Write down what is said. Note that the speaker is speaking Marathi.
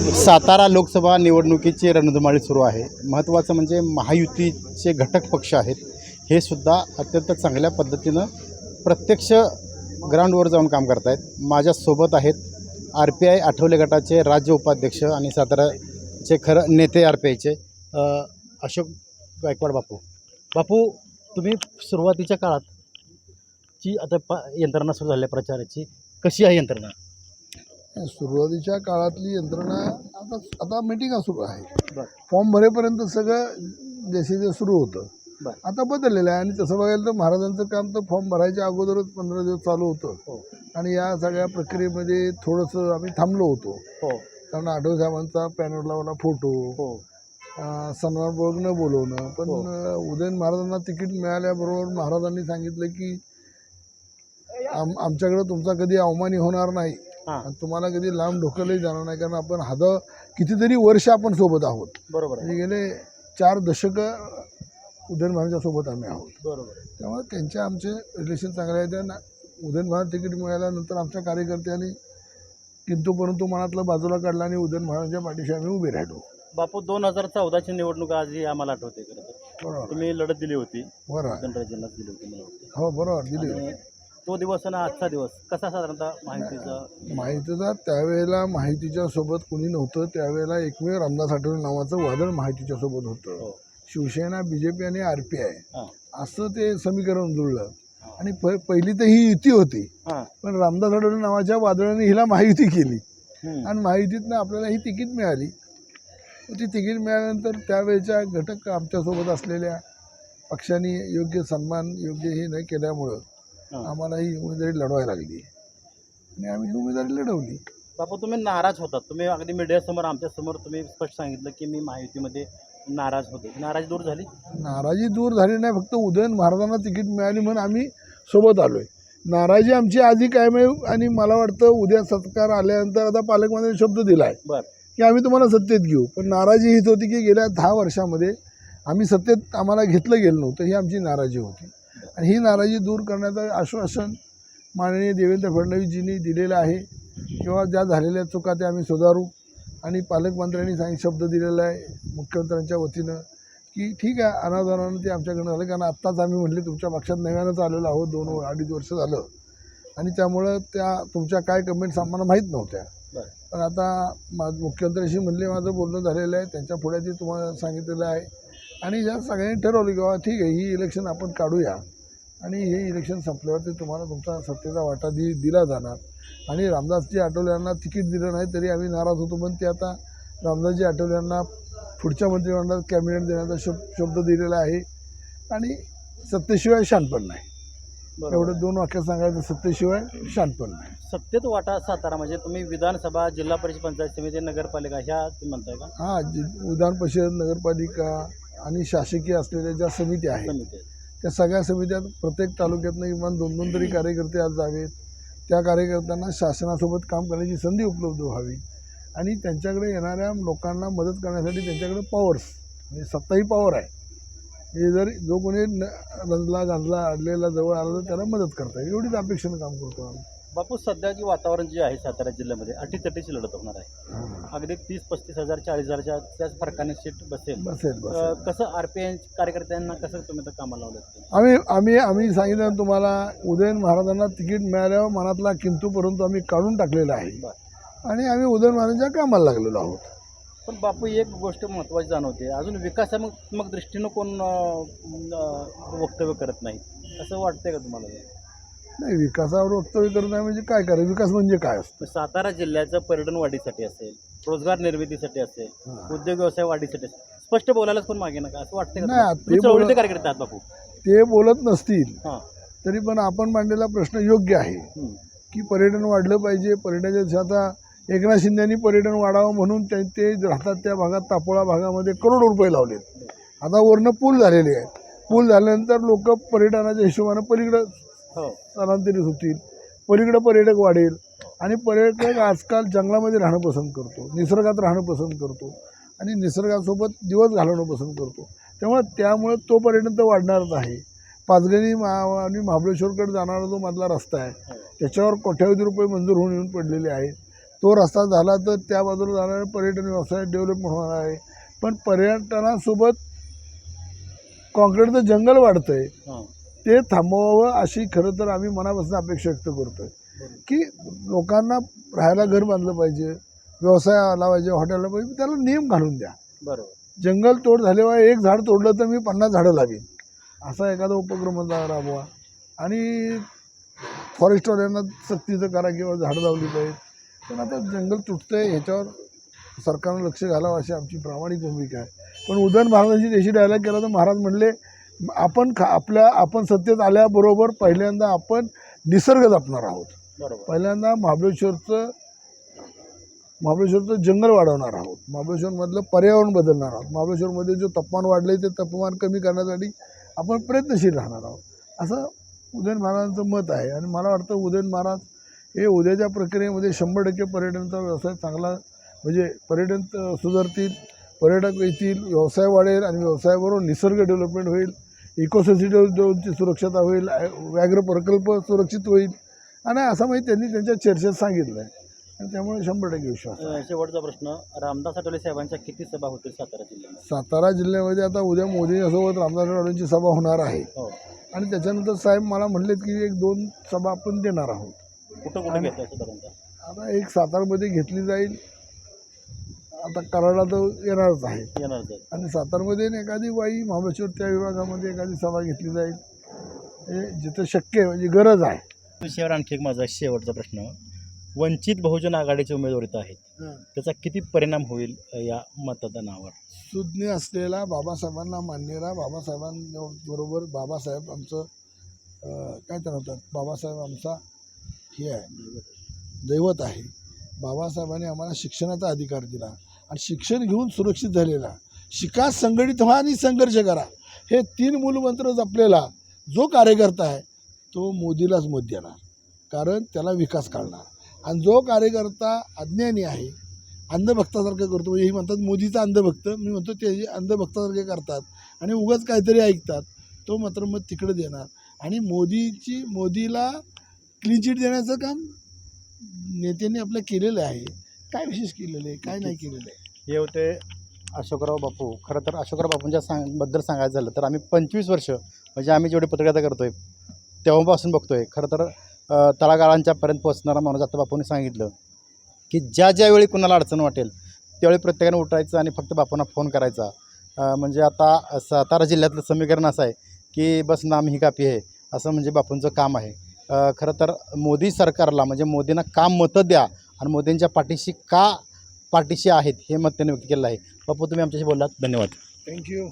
सातारा लोकसभा निवडणुकीची रणधुमाळी सुरू आहे. महत्त्वाचं म्हणजे महायुतीचे घटक पक्ष आहेत. हे सुद्धा अत्यंत चांगल्या पद्धतीनं प्रत्यक्ष ग्राउंडवर जाऊन काम करत आहेत माझ्यासोबत आहेत आर पी आय आठवले गटाचे राज्य उपाध्यक्ष आणि साताराचे खरं नेते आर पी आयचे अशोक गायकवाड बापू. बापू तुम्ही सुरुवातीच्या काळात जी आता प यंत्रणा सुरू झाली प्रचाराची. कशी आहे यंत्रणा? सुरुवातीच्या काळातली यंत्रणा आता आता मिटिंगा सुरू आहे. फॉर्म भरेपर्यंत सगळं जसे जे सुरू होतं. आता बदललेलं आहे आणि तसं बघायला तर महाराजांचं काम तर फॉर्म भरायच्या अगोदरच पंधरा दिवस चालू होतं. हो. आणि या सगळ्या प्रक्रियेमध्ये थोडंसं आम्ही थांबलो होतो. हो. कारण आठव साहेबांचा पॅनल लावला फोटो. हो. सन्मानपूर्वक न बोलवणं. पण उदयन महाराजांना तिकीट मिळाल्याबरोबर महाराजांनी सांगितलं की आम आमच्याकडं तुमचा कधी अवमानी होणार नाही. आणि तुम्हाला कधी लांब ढोकलही जाणार नाही कारण आपण हद कितीतरी वर्ष आपण सोबत आहोत. बरोबर आहे. म्हणजे गेले चार दशकं उदयन महाराजांच्या सोबत आम्ही आहोत. बरोबर आहे. त्यामुळे त्यांचे आमचे रिलेशन चांगले आहेत त्यांना उदयन महाराज तिकीट मिळाल्यानंतर आमच्या कार्यकर्त्यांनी किंतु परंतु मनातलं बाजूला काढला आणि उदयन महाराजांच्या पाठीशी आम्ही उभे राहिलो. बापू दोन हजार चौदाची निवडणूक आजही आम्हाला आठवते खरं तर. तुम्ही लढत दिली होती. बरोबर दिली होती हो बरोबर दिली आणि तो दिवस आणि आजचा दिवस कसा साधारणतः माहितीचा? माहितीचा त्यावेळेला माहितीच्या सोबत कुणी नव्हतं त्यावेळेला एकमेव रामदास आठवले नावाचं वादळ माहितीच्या सोबत होतं. हो. शिवसेना बी जे पी आणि आर पी आय. असं ते समीकरण जुळलं. आणि प पहिली तर ही युती होती. पण रामदास आठवले नावाच्या वादळाने हिला महायुती केली. आणि महायुतीतनं आपल्याला ही तिकीट मिळाली. ती तिकीट मिळाल्यानंतर त्यावेळेच्या घटक आमच्यासोबत असलेल्या पक्षांनी योग्य सन्मान योग्य हे न केल्यामुळं. आम्हाला ही उमेदवारी लढवायला लागली. आणि आम्ही ही उमेदवारी लढवली. बापू तुम्ही नाराज होतात. तुम्ही अगदी मीडियासमोर आमच्यासमोर तुम्ही स्पष्ट सांगितलं की मी महायुतीमध्ये नाराज होतो. नाराज दूर झाली? नाराजी दूर झाली नाही. फक्त उदयन महाराजांना तिकीट मिळाली म्हणून आम्ही सोबत आलो आहे नाराजी आमची आधी कायम आहे आणि मला वाटतं उद्या सत्कार आल्यानंतर आता पालकमंत्र्यांनी शब्द दिला आहे बर. की आम्ही तुम्हाला सत्तेत घेऊ. पण नाराजी हीच होती की गेल्या दहा वर्षामध्ये आम्ही सत्तेत आम्हाला घेतलं गेलं नव्हतं. ही आमची नाराजी होती. आणि ही नाराजी दूर करण्याचं आश्वासन माननीय देवेंद्र फडणवीसजींनी दिलेलं आहे. किंवा ज्या झालेल्या चुका त्या आम्ही सुधारू. आणि पालकमंत्र्यांनी सांगित शब्द दिलेला आहे मुख्यमंत्र्यांच्या वतीनं की ठीक आहे अनादानानं ते आमच्याकडनं झालं कारण आत्ताच आम्ही म्हटले तुमच्या पक्षात नव्यानंच आलेलो आहोत दोन व- अडीच वर्ष झालं. आणि त्यामुळं त्या तुमच्या काय कमेंट्स आम्हाला माहीत नव्हत्या. पण आता मा मुख्यमंत्र्यांशी म्हणले माझं बोलणं झालेलं आहे त्यांच्या पुढे ते तुम्हाला सांगितलेलं आहे. आणि या सगळ्यांनी ठरवलं की बाबा ठीक आहे ही इलेक्शन आपण काढूया. आणि हे इलेक्शन संपल्यावरती तुम्हाला तुमचा सत्तेचा वाटा दि दिला जाणार. आणि रामदासजी आठवले यांना तिकीट दिलं नाही तरी आम्ही नाराज होतो. पण ते आता रामदासजी आठवले यांना पुढच्या मंत्रिमंडळात कॅबिनेट देण्याचा शब्द शब्द दिलेला आहे. आणि सत्तेशिवाय शानपण नाही. एवढं दोन वाक्यात सांगायचं सत्तेशिवाय शानपण नाही. सत्तेत वाटा सातारा म्हणजे तुम्ही विधानसभा जिल्हा परिषद पंचायत समिती नगरपालिका ह्या म्हणताय का? हां जि विधान परिषद नगरपालिका आणि शासकीय असलेल्या ज्या समित्या आहेत. त्या सगळ्या समित्यात प्रत्येक तालुक्यातनं किमान दोन दोन तरी कार्यकर्ते आज जावेत. त्या कार्यकर्त्यांना शासनासोबत काम करण्याची संधी उपलब्ध व्हावी. आणि त्यांच्याकडे येणाऱ्या लोकांना मदत करण्यासाठी त्यांच्याकडे पॉवर्स म्हणजे सत्ताही पॉवर आहे. हे जर जो कोणी न रंजला गांजला अडलेला जवळ आला तर त्याला मदत करता येईल. एवढीच अपेक्षेनं काम करतो आम्ही. बापू सध्याची वातावरण जे आहे सातारा जिल्ह्यामध्ये अटीतटीची लढत होणार आहे. अगदी तीस पस्तीस हजार चाळीस हजारच्या त्याच फरकाने सीट बसेल. बसेल अ, कसं आर पी आय कार्यकर्त्यांना कसं तुम्ही तर कामाला लावलं आम्ही आम्ही आम्ही सांगितलं ना तुम्हाला उदयन महाराजांना तिकीट मिळाल्यावर मनातला किंतू परंतु आम्ही काढून टाकलेला आहे. आणि आम्ही उदयन महाराजांच्या कामाला लागलेलो आहोत. पण बापू एक गोष्ट महत्त्वाची जाणवते. अजून विकासात्मक दृष्टीनं कोण अ, अ, वक्तव्य करत नाही. असं वाटतंय का तुम्हाला? नाही विकासावर वक्तव्य करत नाही म्हणजे काय करायचं विकास म्हणजे काय असतं? सातारा जिल्ह्याचं पर्यटन वाढीसाठी असेल रोजगार निर्मितीसाठी असेल. उद्योग व्यवसाय वाढीसाठी असेल स्पष्ट बोलायलाच कोण मागे नका असं वाटतंय का नाही? ते तुम्ही चळवळीचे बोलत- कार्यकर्ते आहात बापू? ते बोलत नसतील. हां. तरी पण आपण मांडलेला प्रश्न योग्य आहे हम्म. की पर्यटन वाढलं पाहिजे. पर्यटनाच्या दिवशी आता एकनाथ शिंदेनी पर्यटन वाढावं म्हणून ते ते राहतात त्या भागात तापोळा भागामध्ये करोडो रुपये लावलेत. आता वरनं पूल झालेले आहेत. पूल झाल्यानंतर लोक पर्यटनाच्या हिशोबानं पलीकडं स्थलांतरित होतील. पलीकडं पर्यटक वाढेल आणि पर्यटक आजकाल जंगलामध्ये राहणं पसंत करतो. निसर्गात राहणं पसंत करतो. आणि निसर्गासोबत दिवस घालवणं पसंत करतो. त्यामुळे त्यामुळे तो पर्यटन तर वाढणारच आहे. पाचगणी मा आणि महाबळेश्वरकडे जाणारा जो मधला रस्ता आहे हो. त्याच्यावर कोट्यावधी रुपये मंजूर होऊन येऊन पडलेले आहेत. तो रस्ता झाला तर त्या बाजूला जाणारे पर्यटन व्यवसाय डेव्हलपमेंट होणार आहे. पण पर्यटनासोबत कॉन्क्रीटचं जंगल वाढतं आहे हां. ते थांबवावं अशी खरं तर आम्ही मनापासून अपेक्षा व्यक्त करतो आहे की लोकांना राहायला घर बांधलं पाहिजे व्यवसाय आला पाहिजे हॉटेलला पाहिजे त्याला नियम घालून द्या. बरोबर. जंगल तोड झाल्यावर एक झाड तोडलं तर मी पन्नास झाडं लावीन. असा एखादा उपक्रम राबवा. आणि फॉरेस्टवाल्यांना सक्तीचं करा किंवा झाडं लावली पाहिजे पण आता जंगल तुटतंय ह्याच्यावर सरकारनं लक्ष घालावं अशी आमची प्रामाणिक भूमिका आहे. पण उदयन महाराजांची देशी डायलॉग केला तर महाराज म्हणले आपण खा आपल्या आपण सत्तेत आल्याबरोबर पहिल्यांदा आपण निसर्ग जपणार आहोत. पहिल्यांदा महाबळेश्वरचं महाबळेश्वरचं जंगल वाढवणार आहोत. महाबळेश्वरमधलं पर्यावरण बदलणार आहोत. महाबळेश्वरमध्ये जो तापमान वाढलं आहे ते तापमान कमी करण्यासाठी आपण प्रयत्नशील राहणार आहोत. असं उदयन महाराजांचं मत आहे. आणि मला वाटतं उदयन महाराज हे उद्याच्या प्रक्रियेमध्ये शंभर टक्के पर्यटनाचा व्यवसाय चांगला म्हणजे पर्यटन सुधारतील पर्यटक येतील व्यवसाय वाढेल आणि व्यवसायाबरोबर निसर्ग डेव्हलपमेंट होईल. इकोसिस्टमची सुरक्षता होईल व्याघ्र प्रकल्प सुरक्षित होईल. आणि असं माहिती त्यांनी त्यांच्या चर्चेत सांगितलं आहे आणि त्यामुळे शंभर टक्के विश्वास शेवटचा प्रश्न. रामदास आठवले साहेबांच्या किती सभा होतील सातारा जिल्ह्यामध्ये? सातारा जिल्ह्यामध्ये आता उद्या मोदींसोबत रामदास आठवलेंची सभा होणार आहे. हो. आणि त्याच्यानंतर साहेब मला म्हणलेत की एक दोन सभा आपण देणार आहोत. कुठं कुठं घेतलं आता एक सातारमध्ये घेतली जाईल. आता कराडला तर येणारच आहे. येणार आणि सातारमध्ये आणि एखादी बाई महाबळेश्वर त्या विभागामध्ये एखादी सभा घेतली जाईल. हे जिथं शक्य आहे म्हणजे गरज आहे. विषयावर आणखी एक माझा शेवटचा प्रश्न. वंचित बहुजन आघाडीचे उमेदवार इथं आहेत. त्याचा किती परिणाम होईल अ, या मतदानावर? सुज्ञ असलेला बाबासाहेबांना मान्यरा. बाबासाहेबांबरोबर बाबासाहेब आमचं अं, काय तर म्हणतात? बाबासाहेब आमचा हे आहे. दैवत आहे. बाबासाहेबांनी आम्हाला शिक्षणाचा अधिकार दिला. आणि शिक्षण घेऊन सुरक्षित झालेला. शिका संघटित व्हा आणि संघर्ष करा. हे तीन मूलमंत्र जपलेला जो कार्यकर्ता आहे तो मोदीलाच मत देणार. कारण त्याला विकास काढणार आणि जो कार्यकर्ता अज्ञानी आहे अंधभक्तासारखं करतो. म्हणजे हे म्हणतात मोदीचा अंधभक्त. मी म्हणतो ते अंधभक्तासारखे करतात आणि उगाच काहीतरी ऐकतात तो मात्र मग तिकडे देणार. आणि मोदीची मोदीला क्लीन चिट देण्याचं काम नेत्यांनी आपलं केलेलं आहे. काय विशेष केलेलं आहे? काय नाही केलेलं आहे? हे होते अशोकराव बापू. खरं तर अशोकराव बापूंच्या सांगबद्दल सांगायचं झालं तर आम्ही पंचवीस वर्ष म्हणजे आम्ही जेवढी पत्रकारिता करतो आहे तेव्हापासून बघतो आहे खरं तर अ, तळागाळांच्यापर्यंत पोहोचणारा माणूस आता बापूंनी सांगितलं की ज्या ज्यावेळी कुणाला अडचण वाटेल त्यावेळी प्रत्येकाने उठायचं आणि फक्त बापूंना फोन करायचा. अ, म्हणजे आता सातारा जिल्ह्यातलं समीकरण असं आहे की बस नाम ही कापी आहे असं म्हणजे बापूंचं काम आहे. अ, खरं तर मोदी सरकारला म्हणजे मोदींना काम मतं द्या आणि मोदींच्या पाठीशी का पाठीशी आहेत हे मत त्यांनी व्यक्त केलं आहे. बापू तुम्ही आमच्याशी बोललात. धन्यवाद. थँक्यू